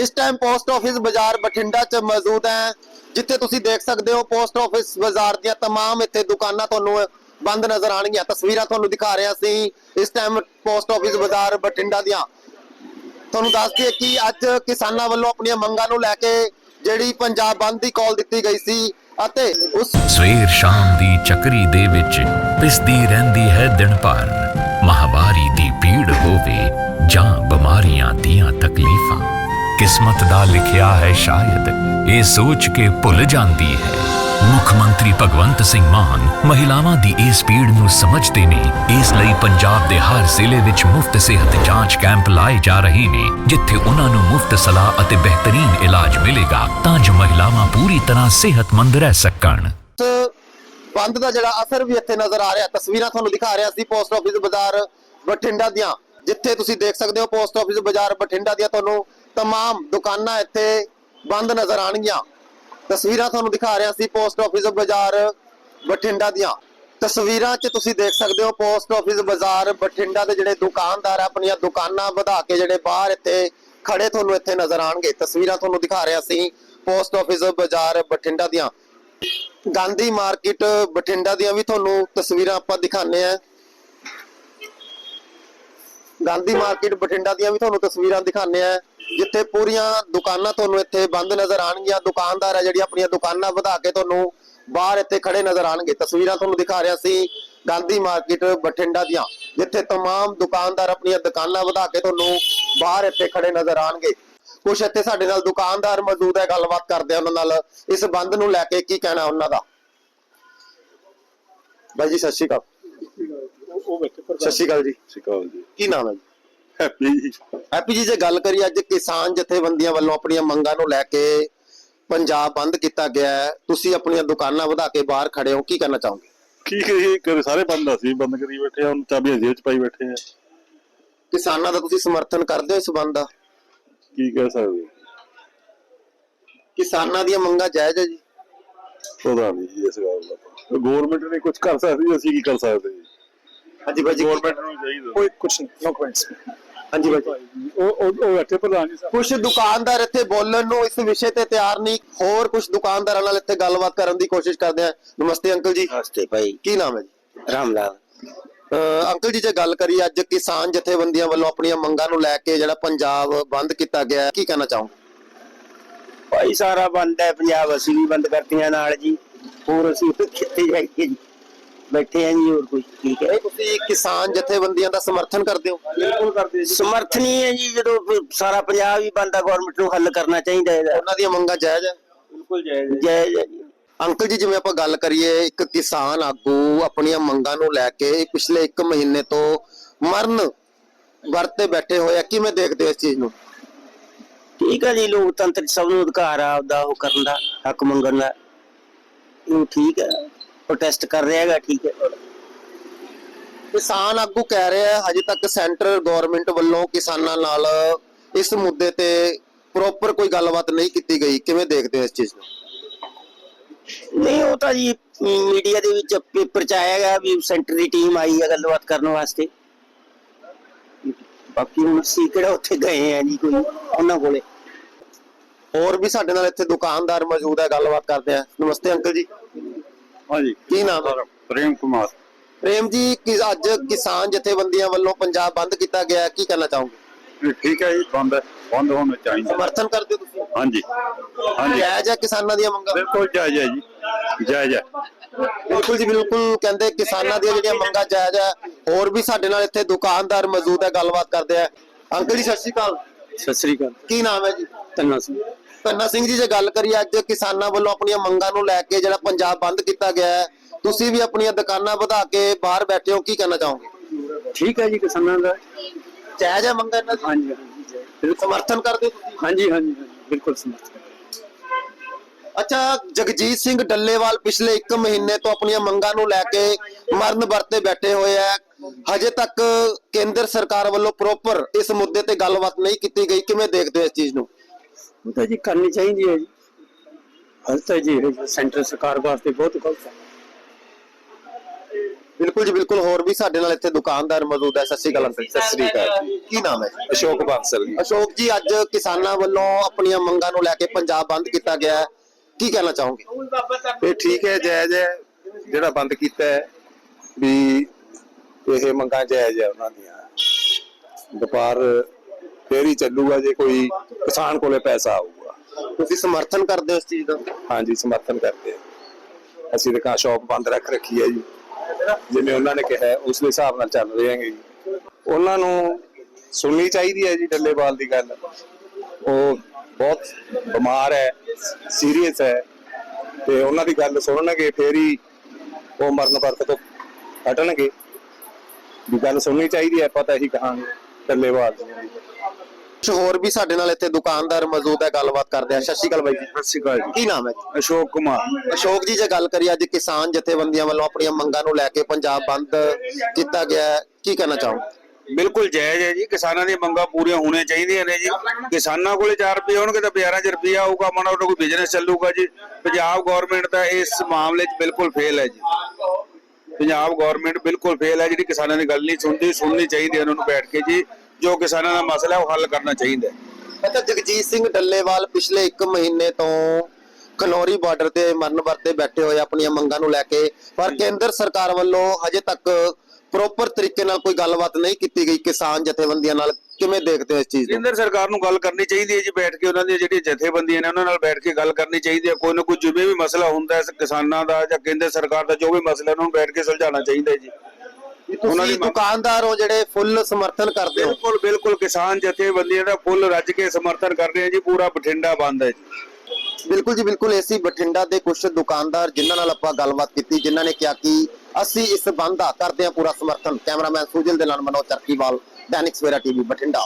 ਇਸ time post office ਬਾਜ਼ਾਰ ਬਠਿੰਡਾ 'ਚ ਮੌਜੂਦ ਹੈ ਜਿੱਥੇ ਤੁਸੀਂ ਦੇਖ ਸਕਦੇ ਹੋ ਪੋਸਟ ਆਫਿਸ ਬਾਜ਼ਾਰ ਦੀਆਂ तमाम ਇੱਥੇ ਦੁਕਾਨਾਂ ਤੁਹਾਨੂੰ ਬੰਦ ਨਜ਼ਰ ਆਣਗੀਆਂ ਤਸਵੀਰਾਂ ਤੁਹਾਨੂੰ ਦਿਖਾ ਰਿਹਾ ਸੀ ਇਸ ਟਾਈਮ ਪੋਸਟ ਆਫਿਸ ਬਾਜ਼ਾਰ ਬਠਿੰਡਾ ਦੀਆਂ ਤੁਹਾਨੂੰ ਦੱਸ ਦਈਏ ਕਿ ਅੱਜ ਕਿਸਾਨਾਂ ਵੱਲੋਂ ਆਪਣੀਆਂ ਮੰਗਾਂ ਨੂੰ ਲੈ ਕੇ ਜਿਹੜੀ ਪੰਜਾਬ ਬੰਦ ਦੀ ਕਾਲ ਦਿੱਤੀ ਗਈ ਸੀ ਅਤੇ ਉਸ ਸਵੇਰ ਸ਼ਾਮ ਦੀ ਚੱਕਰੀ ਦੇ ਵਿੱਚ ਪਿਸਦੀ ਰਹਿੰਦੀ ਹੈ ਦਿਨ ਭਰ ਮਹਾਵਾਰੀ ਦੀ ਪੀੜ ਹੋਵੇ ਜਾਂ ਬਿਮਾਰੀਆਂ ਦੀਆਂ ਤਕਲੀਫਾਂ ਕਿਸਮਤ ਦਾ ਲਿਖਿਆ ਹੈ ਸ਼ਾਇਦ। ਇਹ ਸੋਚ ਕੇ ਭੁੱਲ ਜਾਂਦੀ ਹੈ। ਮੁੱਖ ਮੰਤਰੀ ਭਗਵੰਤ ਸਿੰਘ ਮਾਨ ਮਹਿਲਾਵਾਂ ਦੀ ਇਸ ਪੀੜ ਨੂੰ ਸਮਝਦੇ ਨੇ। ਇਸ ਲਈ ਪੰਜਾਬ ਦੇ ਹਰ ਜ਼ਿਲ੍ਹੇ ਵਿੱਚ ਮੁਫਤ ਸਿਹਤ ਜਾਂਚ ਕੈਂਪ ਲਾਏ ਜਾ ਰਹੇ ਨੇ, ਜਿੱਥੇ ਉਹਨਾਂ ਨੂੰ ਮੁਫਤ ਸਲਾਹ ਅਤੇ ਬਿਹਤਰੀਨ ਇਲਾਜ ਮਿਲੇਗਾ ਤਾਂ ਜੋ ਮਹਿਲਾਵਾਂ ਪੂਰੀ ਤਰ੍ਹਾਂ ਸਿਹਤਮੰਦ ਰਹਿ ਸਕਣ। ਬੰਦ ਦਾ ਜਿਹੜਾ ਅਸਰ ਵੀ ਇੱਥੇ ਨਜ਼ਰ ਆ ਰਿਹਾ, ਤਸਵੀਰਾਂ ਤੁਹਾਨੂੰ ਦਿਖਾ ਰਿਹਾ ਸੀ ਪੋਸਟ ਆਫਿਸ ਬਾਜ਼ਾਰ ਬਠਿੰਡਾ ਦੀਆਂ, ਜਿੱਥੇ ਤੁਸੀਂ ਦੇਖ ਸਕਦੇ ਹੋ ਪੋਸਟ ਆਫਿਸ ਬਾਜ਼ਾਰ ਬਠਿੰਡਾ ਦੀਆਂ ਤੁਹਾਨੂੰ तमाम ਦੁਕਾਨਾਂ ਇੱਥੇ ਬੰਦ ਨਜ਼ਰ ਆਣਗੀਆਂ ਤਸਵੀਰਾਂ ਤੁਹਾਨੂੰ ਦਿਖਾ ਰਿਹਾ ਸੀ ਪੋਸਟ ਆਫਿਸ ਬਾਜ਼ਾਰ ਬਠਿੰਡਾ ਦੀਆਂ ਤਸਵੀਰਾਂ 'ਚ ਤੁਸੀਂ ਦੇਖ ਸਕਦੇ ਹੋ ਪੋਸਟ ਆਫਿਸ ਬਾਜ਼ਾਰ ਬਠਿੰਡਾ ਦੇ ਜਿਹੜੇ ਦੁਕਾਨਦਾਰ ਆ, ਆਪਣੀਆਂ ਦੁਕਾਨਾਂ ਵਧਾ ਕੇ ਜਿਹੜੇ ਬਾਹਰ ਇੱਥੇ ਖੜੇ ਤੁਹਾਨੂੰ ਇੱਥੇ ਨਜ਼ਰ ਆਣਗੇ ਤਸਵੀਰਾਂ ਤੁਹਾਨੂੰ ਦਿਖਾ ਰਿਹਾ ਸੀ ਪੋਸਟ ਆਫਿਸ ਬਾਜ਼ਾਰ ਬਠਿੰਡਾ ਦੀਆਂ ਗਾਂਧੀ ਮਾਰਕੀਟ ਬਠਿੰਡਾ ਦੀਆਂ ਵੀ ਤੁਹਾਨੂੰ ਤਸਵੀਰਾਂ ਆਪਾਂ ਦਿਖਾਣੇ ਆ ਗਾਂਧੀ ਮਾਰਕੀਟ ਬਠਿੰਡਾ ਦੀਆਂ ਵੀ ਤੁਹਾਨੂੰ ਤਸਵੀਰਾਂ ਦਿਖਾਣੇ ਆ ਜਿੱਥੇ ਪੂਰੀਆਂ ਦੁਕਾਨਾਂ ਤੁਹਾਨੂੰ ਇੱਥੇ ਬੰਦ ਨਜ਼ਰ ਆਣਗੀਆਂ ਦੁਕਾਨਦਾਰ ਆ ਜਿਹੜੀ ਆਪਣੀਆਂ ਦੁਕਾਨਾਂ ਵਧਾ ਕੇ ਤੁਹਾਨੂੰ ਬਾਹਰ ਇੱਥੇ ਖੜੇ ਨਜ਼ਰ ਆਣਗੇ ਤਸਵੀਰਾਂ ਤੁਹਾਨੂੰ ਦਿਖਾ ਰਿਹਾ ਸੀ ਗਾਂਧੀ ਮਾਰਕੀਟ ਬਠਿੰਡਾ ਦੀਆਂ ਜਿੱਥੇ तमाम ਦੁਕਾਨਦਾਰ ਆਪਣੀਆਂ ਦੁਕਾਨਾਂ ਵਧਾ ਕੇ ਤੁਹਾਨੂੰ ਬਾਹਰ ਇੱਥੇ ਖੜੇ ਨਜ਼ਰ ਆਣਗੇ ਕੁਛ ਇੱਥੇ ਸਾਡੇ ਨਾਲ ਦੁਕਾਨਦਾਰ ਮੌਜੂਦ ਹੈ ਗੱਲਬਾਤ ਕਰਦੇ ਆ ਉਹਨਾਂ ਨਾਲ ਇਸ ਬੰਦ ਨੂੰ ਲੈ ਕੇ ਕੀ ਕਹਿਣਾ ਉਹਨਾਂ ਦਾ ਬਾਈ ਜੀ ਸਤਿ ਸ਼੍ਰੀ ਅਕਾਲ ਉਹ ਬੈਠੇ ਪਰ ਸਤਿ ਸ਼੍ਰੀ ਅਕਾਲ ਜੀ ਸਿਕਾਲ ਜੀ ਕੀ ਨਾਮ ਹੈ ਜੀ ਹੈਪੀ ਜੀ। ਹੈਪੀ ਜੀ ਜੇ ਗੱਲ ਕਰੀਏ ਅੱਜ ਕਿਸਾਨ ਜਥੇਬੰਦੀਆਂ ਵੱਲੋਂ ਆਪਣੀਆਂ ਮੰਗਾਂ ਨੂੰ ਲੈ ਕੇ ਪੰਜਾਬ ਬੰਦ ਕੀਤਾ ਗਿਆ ਹੈ ਤੁਸੀਂ ਆਪਣੀਆਂ ਦੁਕਾਨਾਂ ਵਧਾ ਕੇ ਬਾਹਰ ਖੜੇ ਹੋ ਕੀ ਕਹਿਣਾ ਚਾਹੋਗੇ? ਕੀ ਕਰੀਏ ਕਰ ਸਾਰੇ ਬੰਦ ਆ ਸੀ ਬੰਦ ਕਰੀ ਬੈਠੇ ਆ ਹੁਣ ਚਾਬੀਆਂ ਜੇਬ ਚ ਪਾਈ ਬੈਠੇ ਆ। ਕਿਸਾਨਾਂ ਦਾ ਤੁਸੀਂ ਸਮਰਥਨ ਕਰਦੇ ਹੋ ਇਸ ਬੰਦ ਦਾ? ਕੀ ਕਹਿ ਸਕਦੇ? ਕਿਸਾਨਾਂ ਦੀਆਂ ਮੰਗਾਂ ਜਾਇਜ਼ ਹੈ ਜੀ? ਪਤਾ ਨਹੀਂ ਜੀ ਇਸ ਗੱਲ ਦਾ ਗਵਰਨਮੈਂਟ ਨੇ ਕੁਝ ਕਰ ਸਕਦੀ ਅਸੀਂ ਕੀ ਕਰ ਸਕਦੇ ਜੀ? ਹਾਂਜੀ ਬਾਈ ਜੀ ਗਵਰਨਮੈਂਟ ਨੂੰ ਚਾਹੀਦਾ। ਕੋਈ ਕੁਛ ਨਹੀਂ ਨੋ ਕਮੈਂਟਸ ਹਾਂਜੀ ਬਾਈ ਜੀ ਉਹ ਉਹ ਉਹ ਬੈਠੇ ਪ੍ਰਧਾਨ ਜੀ ਸਾਹਿਬ। ਕੁਝ ਦੁਕਾਨਦਾਰ ਇੱਥੇ ਬੋਲਣ ਨੂੰ ਇਸ ਵਿਸ਼ੇ ਤੇ ਤਿਆਰ ਨਹੀਂ ਹੋਰ ਕੁਝ ਦੁਕਾਨਦਾਰਾਂ ਨਾਲ ਇੱਥੇ ਗੱਲਬਾਤ ਕਰਨ ਦੀ ਕੋਸ਼ਿਸ਼ ਕਰਦੇ ਆ। ਨਮਸਤੇ ਅੰਕਲ ਜੀ। ਨਮਸਤੇ ਭਾਈ। ਕੀ ਨਾਮ ਹੈ ਜੀ? ਰਾਮ ਲਾਲ। ਅਹ ਅੰਕਲ ਜੀ ਜੇ ਗੱਲ ਕਰੀਏ ਅੱਜ ਕਿਸਾਨ ਜਥੇਬੰਦੀਆਂ ਵੱਲੋਂ ਆਪਣੀਆਂ ਮੰਗਾਂ ਨੂੰ ਲੈ ਕੇ ਜਿਹੜਾ ਪੰਜਾਬ ਬੰਦ ਕੀਤਾ ਗਿਆ ਹੈ ਕੀ ਕਹਿਣਾ ਚਾਹੋਗੇ? ਭਾਈ ਸਾਰਾ ਬੰਦ ਹੈ ਪੰਜਾਬ ਅਸੀਂ ਵੀ ਬੰਦ ਕਰਤੀਆਂ ਨਾਲ ਜੀ। ਹੋਰ ਅਸੀਂ ਕਿੱਥੇ ਜਾਈਏ ਜੀ। ਬੈਠੇ ਆਂ ਜੀ ਹੋਰ ਕੁਝ ਠੀਕ ਹੈ। ਤੁਸੀਂ ਕਿਸਾਨ ਜਥੇਬੰਦੀਆਂ ਦਾ ਸਮਰਥਨ ਕਰਦੇ ਹੋ? ਬਿਲਕੁਲ ਕਰਦੇ ਸਮਰਥਨ ਹੀ ਹੈ ਜੀ ਜਦੋਂ ਸਾਰਾ ਪੰਜਾਬ ਹੀ ਬੰਦ ਗਵਰਨਮੈਂਟ ਨੂੰ ਹੱਲ ਕਰਨਾ ਚਾਹੀਦਾ ਇਹਦਾ ਉਹਨਾਂ ਦੀਆਂ ਮੰਗਾਂ ਜਾਇਜ਼ ਹੈ? ਬਿਲਕੁਲ ਜਾਇਜ਼ ਜੈ। ਜੈ ਜੀ। ਅੰਕਲ ਜੀ ਜਿਵੇਂ ਆਪਾਂ ਗੱਲ ਕਰੀਏ ਇੱਕ ਕਿਸਾਨ ਆਗੂ ਆਪਣੀਆਂ ਮੰਗਾਂ ਨੂੰ ਲੈ ਕੇ ਪਿਛਲੇ 1 ਮਹੀਨੇ ਤੋਂ ਮਰਨ ਵਰਤੇ ਬੈਠੇ ਹੋਏ ਆ ਕਿਵੇਂ ਦੇਖਦੇ ਹੋ ਇਸ ਚੀਜ਼ ਨੂੰ? ਠੀਕ ਹੈ ਜੀ ਲੋਕਤੰਤਰ 'ਚ ਸਭ ਨੂੰ ਅਧਿਕਾਰ ਆ ਆਪਦਾ ਉਹ ਕਰਨ ਦਾ ਹੱਕ ਮੰਗਣ ਦਾ। ਇਹ ਠੀਕ ਹੈ। ਪ੍ਰੋਟੈਸਟ ਕਰ ਰਿਹਾ ਹੈਗਾ ਠੀਕ ਹੈ। ਕਿਸਾਨ ਆਗੂ ਕਹਿ ਰਿਹਾ ਹਜੇ ਤੱਕ ਸੈਂਟਰ ਗਵਰਨਮੈਂਟ ਵੱਲੋਂ ਕਿਸਾਨਾਂ ਨਾਲ ਇਸ ਮੁੱਦੇ ਤੇ ਪ੍ਰੋਪਰ ਕੋਈ ਗੱਲਬਾਤ ਨਹੀਂ ਕੀਤੀ ਗਈ। ਕਿਵੇਂ ਦੇਖਦੇ ਹੋ ਇਸ ਚੀਜ਼ ਨੂੰ? ਨਹੀਂ ਉਹ ਤਾਂ ਜੀ ਮੀਡੀਆ ਦੇ ਵਿੱਚ ਪੇਪਰ ਚ ਆਇਆ ਗਿਆ ਵੀ ਸੈਂਟਰ ਦੀ ਟੀਮ ਆਈ ਹੈ ਗੱਲਬਾਤ ਕਰਨ ਵਾਸਤੇ। ਬਾਕੀ ਹੁਣ ਅਸੀਂ ਕਿਹੜਾ ਉੱਥੇ ਗਏ ਆ ਜੀ ਕੋਈ ਉਹਨਾਂ ਕੋਲੇ। ਹੋਰ ਵੀ ਸਾਡੇ ਨਾਲ ਇੱਥੇ ਦੁਕਾਨਦਾਰ ਮੌਜੂਦ ਹੈ ਗੱਲਬਾਤ ਕਰਦੇ ਆ। ਨਮਸਤੇ ਅੰਕਲ ਜੀ। ਹਾਂਜੀ। ਕੀ ਨਾਮ ਹੈ? ਪ੍ਰੇਮ ਕੁਮਾਰ। ਪ੍ਰੇਮ ਜੀ ਕਿ ਅੱਜ ਕਿਸਾਨ ਜਥੇਬੰਦੀਆਂ ਵੱਲੋਂ ਪੰਜਾਬ ਬੰਦ ਕੀਤਾ ਗਿਆ ਹੈ ਕੀ ਕਹਿਣਾ ਚਾਹੋਗੇ? ਇਹ ਠੀਕ ਹੈ ਜੀ ਬੰਦ ਬੰਦ ਹੋਣਾ ਚਾਹੀਦਾ। ਸਮਰਥਨ ਕਰਦੇ ਹੋ ਤੁਸੀਂ? ਹਾਂਜੀ। ਹਾਂਜੀ। ਜਾਇਜ਼ ਹੈ ਕਿਸਾਨਾਂ ਦੀਆਂ ਮੰਗਾਂ? ਬਿਲਕੁਲ ਜਾਇਜ਼ ਹੈ ਜੀ। ਜਾਇਜ਼ ਹੈ। ਬਿਲਕੁਲ ਜੀ ਬਿਲਕੁਲ ਕਹਿੰਦੇ ਕਿਸਾਨਾਂ ਦੀਆਂ ਜਿਹੜੀਆਂ ਮੰਗਾਂ ਜਾਇਜ਼ ਹੈ ਹੋਰ ਵੀ ਸਾਡੇ ਨਾਲ ਇੱਥੇ ਦੁਕਾਨਦਾਰ ਮੌਜੂਦ ਹੈ ਗੱਲਬਾਤ ਕਰਦੇ ਆ ਅੰਕਲ ਜੀ ਸਤਿ ਸ਼੍ਰੀ ਅਕਾਲ। ਸਤਿ ਸ੍ਰੀ ਅਕਾਲ। ਕੀ ਨਾਮ ਹੈ ਜੀ? ਧੰਨਾ ਸਿੰਘ। ਧੰਨਾ ਸਿੰਘ ਜੀ ਜੇ ਗੱਲ ਕਰੀਏ ਅੱਜ ਕਿਸਾਨਾਂ ਵੱਲੋਂ ਆਪਣੀਆਂ ਮੰਗਾਂ ਨੂੰ ਲੈ ਕੇ ਜਿਹੜਾ ਪੰਜਾਬ ਬੰਦ ਕੀਤਾ ਗਿਆ ਹੈ ਤੁਸੀਂ ਵੀ ਆਪਣੀਆਂ ਦੁਕਾਨਾਂ ਵਧਾ ਕੇ ਬਾਹਰ ਬੈਠੇ ਹੋ ਕੀ ਕਹਿਣਾ ਚਾਹੋਗੇ? ਠੀਕ ਹੈ ਜੀ ਕਿਸਾਨਾਂ ਦਾ। ਜਾਇਜ਼ ਹੈ ਮੰਗਾਂ ਦੀ? ਹਾਂਜੀ ਹਾਂਜੀ ਜੈ। ਸਮਰਥਨ ਕਰਦੇ ਹੋ ਤੁਸੀਂ? ਹਾਂਜੀ ਹਾਂਜੀ, ਬਿਲਕੁਲ ਸਮਰਥਨ। ਅੱਛਾ ਜਗਜੀਤ ਸਿੰਘ ਡੱਲੇਵਾਲ ਪਿਛਲੇ 1 ਮਹੀਨੇ ਤੋਂ ਆਪਣੀਆਂ ਮੰਗਾਂ ਨੂੰ ਲੈ ਕੇ ਮਰਨ ਵਰਤੇ ਬੈਠੇ ਹੋਏ ਆ ਹਜੇ ਤੱਕ ਕੇਂਦਰ ਸਰਕਾਰ ਵੱਲੋਂ ਪ੍ਰੋਪਰ ਇਸ ਮੁੱਦੇ ਤੇ ਗੱਲਬਾਤ ਨਹੀਂ ਕੀਤੀ ਗਈ। ਕਿਵੇਂ ਦੇਖਦੇ ਹੋ ਇਸ ਚੀਜ਼ ਨੂੰ? ਉਹ ਤਾਂ ਜੀ ਕਰਨੀ ਚਾਹੀਦੀ ਹੈ ਜੀ। ਗਲਤ ਹੈ ਜੀ ਇਹ ਸੈਂਟਰ ਸਰਕਾਰ ਵਾਸਤੇ ਬਹੁਤ ਗਲਤ ਹੈ। ਬਿਲਕੁਲ ਜੀ ਬਿਲਕੁਲ। ਹੋਰ ਵੀ ਸਾਡੇ ਨਾਲ ਇੱਥੇ ਦੁਕਾਨਦਾਰ ਮੌਜੂਦ ਹੈ। ਸਤਿ ਸ਼੍ਰੀ ਅਕਾਲ ਅੰਕਲ ਸਤਿ ਸ੍ਰੀ ਅਕਾਲ। ਕੀ ਨਾਮ ਹੈ? ਅਸ਼ੋਕ ਬਾਂਸਲ ਜੀ। ਅਸ਼ੋਕ ਜੀ ਅੱਜ ਕਿਸਾਨਾਂ ਵੱਲੋਂ ਆਪਣੀਆਂ ਮੰਗਾਂ ਨੂੰ ਲੈ ਕੇ ਪੰਜਾਬ ਬੰਦ ਕੀਤਾ ਗਿਆ ਹੈ। ਕੀ ਕਹਿਣਾ ਚਾਹੋਗੇ? ਇਹ ਠੀਕ ਹੈ ਜਾਇਜ਼ ਹੈ। ਜਿਹੜਾ ਬੰਦ ਕੀਤਾ ਹੈ ਵੀ ਇਹ ਮੰਗਾਂ ਜਾਇਜ਼ ਹੈ ਉਹਨਾਂ ਦੀਆਂ। ਵਪਾਰ ਫੇਰ ਹੀ ਚੱਲੂਗਾ ਜੇ ਕੋਈ ਕਿਸਾਨ ਕੋਲੇ ਪੈਸਾ ਆਊਗਾ। ਤੁਸੀਂ ਸਮਰਥਨ ਕਰਦੇ ਹੋ ਇਸ ਚੀਜ਼ ਦਾ? ਹਾਂਜੀ ਸਮਰਥਨ ਕਰਦੇ ਹਾਂ। ਅਸੀਂ ਤਾਂ ਸ਼ੌਪ ਬੰਦ ਰੱਖ ਰੱਖੀ ਹੈ ਜੀ। ਜਿਵੇਂ ਉਹਨਾਂ ਨੇ ਕਿਹਾ ਉਸ ਦੇ ਹਿਸਾਬ ਨਾਲ ਚੱਲ ਰਹੇ ਹਾਂਗੇ ਜੀ। ਉਹਨਾਂ ਨੂੰ ਸੁਣਨੀ ਚਾਹੀਦੀ ਹੈ ਜੀ ਡੱਲੇਵਾਲ ਦੀ ਗੱਲ। ਉਹ ਬਹੁਤ ਬਿਮਾਰ ਹੈ ਸੀਰੀਅਸ ਹੈ। ਤੇ ਉਹਨਾਂ ਦੀ ਗੱਲ ਸੁਣਨਗੇ ਫੇਰ ਹੀ ਉਹ ਮਰਨ ਵਰਤ ਤੋਂ ਹਟਣਗੇ। ਵੀ ਗੱਲ ਸੁਣਨੀ ਚਾਹੀਦੀ ਹੈ ਪਤਾ ਹੀ ਕਹਾਂਗੇ ਡੱਲੇਵਾਲ ਦੀ। ਕੁਝ ਹੋਰ ਵੀ ਸਾਡੇ ਨਾਲ ਇੱਥੇ ਦੁਕਾਨਦਾਰ ਮੌਜੂਦ ਹੈ ਗੱਲਬਾਤ ਕਰਦੇ ਆ। ਸਤਿ ਸ਼੍ਰੀ ਅਕਾਲ ਬਾਈ ਜੀ। ਸਤਿ ਸ਼੍ਰੀ ਅਕਾਲ ਜੀ। ਕੀ ਨਾਮ ਹੈ? ਅਸ਼ੋਕ ਕੁਮਾਰ। ਅਸ਼ੋਕ ਜੀ ਜੇ ਗੱਲ ਕਰੀਏ ਅੱਜ ਕਿਸਾਨ ਜਥੇਬੰਦੀਆਂ ਵੱਲੋਂ ਆਪਣੀਆਂ ਮੰਗਾਂ ਨੂੰ ਲੈ ਕੇ ਪੰਜਾਬ ਬੰਦ ਕੀਤਾ ਗਿਆ ਹੈ ਕੀ ਕਹਿਣਾ ਚਾਹੋਗੇ? ਬਿਲਕੁਲ ਜਾਇਜ਼ ਹੈ ਜੀ। ਕਿਸਾਨਾਂ ਦੀਆਂ ਮੰਗਾਂ ਪੂਰੀਆਂ ਹੋਣੀਆਂ ਚਾਹੀਦੀਆਂ ਨੇ ਜੀ। ਕਿਸਾਨਾਂ ਕੋਲੇ 4 ਰੁਪਏ ਹੋਣਗੇ ਤਾਂ ਬਾਜ਼ਾਰਾਂ 'ਚ ਰੁਪਿਆ ਆਊਗਾ। ਮਾੜਾ ਮੋਟਾ ਕੋਈ ਬਿਜ਼ਨਸ ਚੱਲੂਗਾ ਜੀ। ਪੰਜਾਬ ਗਵਰਨਮੈਂਟ ਦਾ ਇਸ ਮਾਮਲੇ 'ਚ ਬਿਲਕੁਲ ਫੇਲ ਹੈ ਜੀ। ਪੰਜਾਬ ਗਵਰਨਮੈਂਟ ਬਿਲਕੁਲ ਫੇਲ ਹੈ। ਜਿਹੜੀ ਕਿਸਾਨਾਂ ਦੀ ਗੱਲ ਨਹੀਂ ਸੁਣਦੀ ਸੁਣਨੀ ਚਾਹੀਦੀ ਹੈ ਉਹਨਾਂ ਨੂੰ ਬੈਠ ਕੇ ਜੀ। ਜੋ ਕਿਸਾਨਾਂ ਦਾ ਮਸਲਾ ਹੈ ਉਹ ਹੱਲ ਕਰਨਾ ਚਾਹੀਦਾ ਹੈ। ਅੱਛਾ ਜਗਜੀਤ ਸਿੰਘ ਡੱਲੇਵਾਲ ਪਿਛਲੇ 1 ਮਹੀਨੇ ਤੋਂ ਖਨੌਰੀ ਬਾਰਡਰ ਤੇ ਮਰਨ ਵਰਤੇ ਬੈਠੇ ਹੋਏ ਆਪਣੀਆਂ ਮੰਗਾਂ ਨੂੰ ਲੈ ਕੇ। ਪਰ ਕੇਂਦਰ ਸਰਕਾਰ ਵੱਲੋਂ ਹਜੇ ਤੱਕ ਪ੍ਰੋਪਰ ਤਰੀਕੇ ਨਾਲ ਕੋਈ ਗੱਲਬਾਤ ਨਹੀਂ ਕੀਤੀ ਗਈ ਕਿਸਾਨ ਜਥੇਬੰਦੀਆਂ ਨਾਲ। ਕਿਵੇਂ ਦੇਖਦੇ ਹੋ ਇਸ ਚੀਜ਼ ਨੂੰ? ਕੇਂਦਰ ਸਰਕਾਰ ਨੂੰ ਗੱਲ ਕਰਨੀ ਚਾਹੀਦੀ ਹੈ ਜੀ ਬੈਠ ਕੇ ਉਹਨਾਂ ਦੀਆਂ ਜਿਹੜੀਆਂ ਜਥੇਬੰਦੀਆਂ ਨੇ ਉਹਨਾਂ ਨਾਲ ਬੈਠ ਕੇ ਗੱਲ ਕਰਨੀ ਚਾਹੀਦੀ ਹੈ। ਕੋਈ ਨਾ ਕੋਈ ਜਿਵੇਂ ਵੀ ਮਸਲਾ ਹੁੰਦਾ ਹੈ ਕਿਸਾਨਾਂ ਦਾ ਜਾਂ ਕੇਂਦਰ ਸਰਕਾਰ ਦਾ ਜੋ ਵੀ ਮਸਲਾ ਉਹਨਾਂ ਨੂੰ ਬੈਠ ਕੇ ਸੁਲਝਾਉਣਾ ਚਾਹੀਦਾ ਹੈ ਜੀ। ਤੁਸੀਂ ਦੁਕਾਨਦਾਰ ਹੋ ਜਿਹੜੇ ਫੁੱਲ ਸਮਰਥਨ ਕਰਦੇ ਹੋ। ਬਿਲਕੁਲ ਬਿਲਕੁਲ ਕਿਸਾਨ ਜਥੇਬੰਦੀਆਂ ਦਾ ਫੁੱਲ ਰੱਜ ਕੇ ਸਮਰਥਨ ਕਰ ਰਹੇ ਆ ਜੀ ਪੂਰਾ ਬਠਿੰਡਾ ਬੰਦ ਹੈ ਜੀ। ਬਿਲਕੁਲ ਜੀ ਬਿਲਕੁਲ ਏਸੀ ਬਠਿੰਡਾ ਦੇ ਕੁਝ ਦੁਕਾਨਦਾਰ ਜਿਨ੍ਹਾਂ ਨਾਲ ਆਪਾਂ ਗੱਲਬਾਤ ਕੀਤੀ ਜਿਨ੍ਹਾਂ ਨੇ ਕਿਹਾ ਕਿ ਅਸੀਂ ਇਸ ਬੰਦ ਦਾ ਕਰਦੇ ਹਾਂ ਪੂਰਾ ਸਮਰਥਨ। ਕੈਮਰਾਮੈਨ ਸੁਜਲ ਦੇ ਨਾਲ ਮਨੋਜ ਚਰਕੀਵਾਲ ਦੈਨਿਕ ਸਵੇਰਾ ਟੀਵੀ ਬਠਿੰਡਾ।